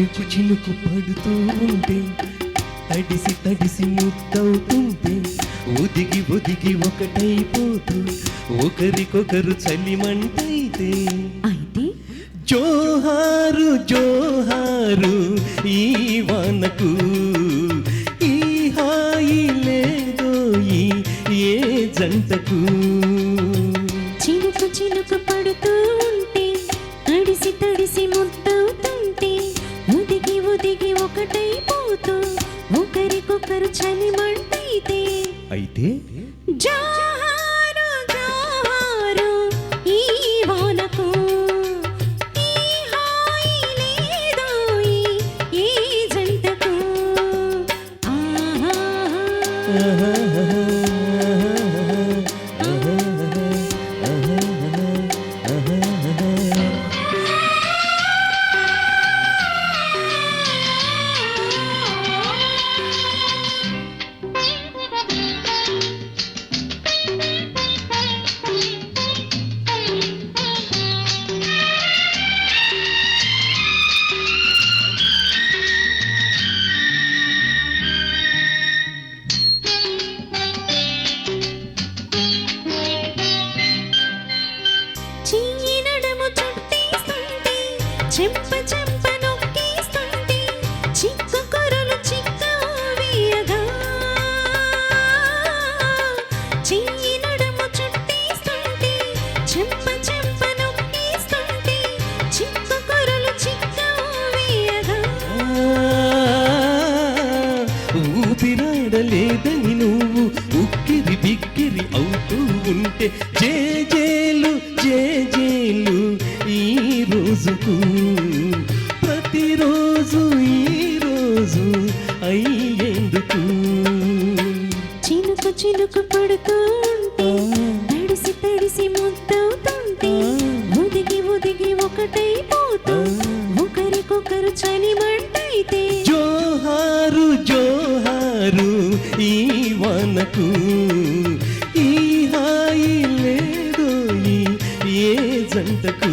చినుకు పడుతూ ఉంటే తడిసి తడిసి ముద్దవుతుంటే ఒదిగి ఒదిగి ఒకటైపోతూ ఒకరికొకరు చలిమంటైతే అయితే? జోహారు జోహారు ఈ వానకు ఈ హాయి లేదో ఈ ఏ జంటకు? ఒకటైపోతూ ఒకరికొకరు చలిమంటైతే అయితే చెంప చెంప నొక్కేస్తుంటే చిక్క కొరలు చిక్క వేయగా చెయ్యి నడుము చుట్టేస్తుంటే చెంప చెంప నొక్కేస్తుంటే చిక్క కొరలు చిక్క వేయగా ఊపిరాడలేదని నువ్వు ఉక్కిరి బిక్కిరి అవుతూ ఉంటే చే రోజుకు ప్రతిరోజు ఈ రోజు అయ్యేందుకు. చినుకు చినుకు పడుతూ ఉంటే తడిసి తడిసి ముద్దవుతుంటే ఉదిగి ఉదిగి ఒకటైపోతూ ఒకరికొకరు చలిమంటైతే జోహారు జోహారు ఈ వానకు ఈ హాయి లేదో ఈ ఏ జంటకు.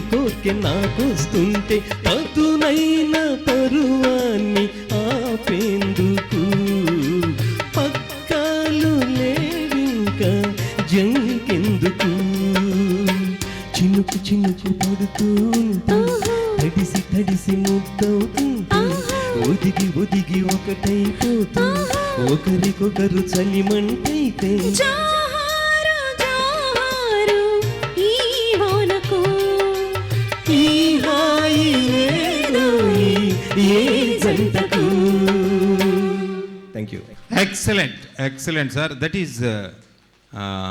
కోర్కె నాకొస్తుంటే పదునైన పరువాన్ని ఆపేందుకు? పక్కాలు లేవింకా జంకెందుకు? చినుకు చినుకు పడుతూ ఉంటే తడిసి తడిసి ముద్దవుతుంటే ఒదిగి ఒదిగి ఒకటైపోతూ ఒకరికొకరు చలిమంటైతే ఏ జంటకు thank you Excellent, excellent, sir. That is uh, uh,